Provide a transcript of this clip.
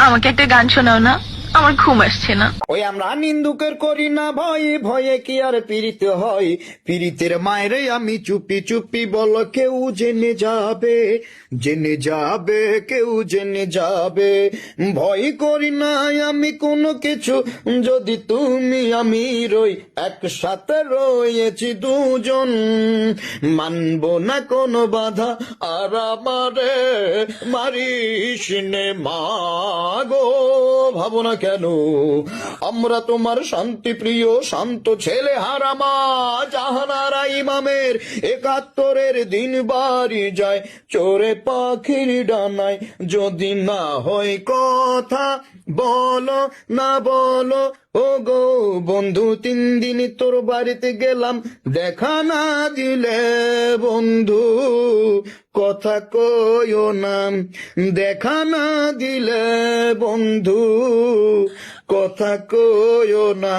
আমাকে একটা গান শোনাও না? আমার ঘুম আসছে না। ওই আমরা নিন্দুকের করি না ভয়ে ভয়ে কি আর পীড়িত হয় পীড়িতের মায়েরে আমি চুপি চুপি বল, কেউ জেনে যাবে জেনে যাবে, কেউ জেনে যাবে। ভয় করি না আমি কোনো কিছু, যদি তুমি আমি রই, একসাথে রয়েছি দুজন। মানব না কোনো বাধা, আর আমারে মারিস নে মাগো ভাবো না কেন? আমরা তোমার শান্তি প্রিয়, শান্ত ছেলে হারামা জাহানারা ইমামের একাত্তরের দিন বাড়ি যায়, চোরে পাখির ডানায় যদি না হয় কথা, বলো না বলো ও গো বন্ধু, তিন দিন তোর বাড়িতে গেলাম, দেখা না দিলে বন্ধু। কথা কয়ো না দেখা না দিলে বন্ধু কথা কয়ো না।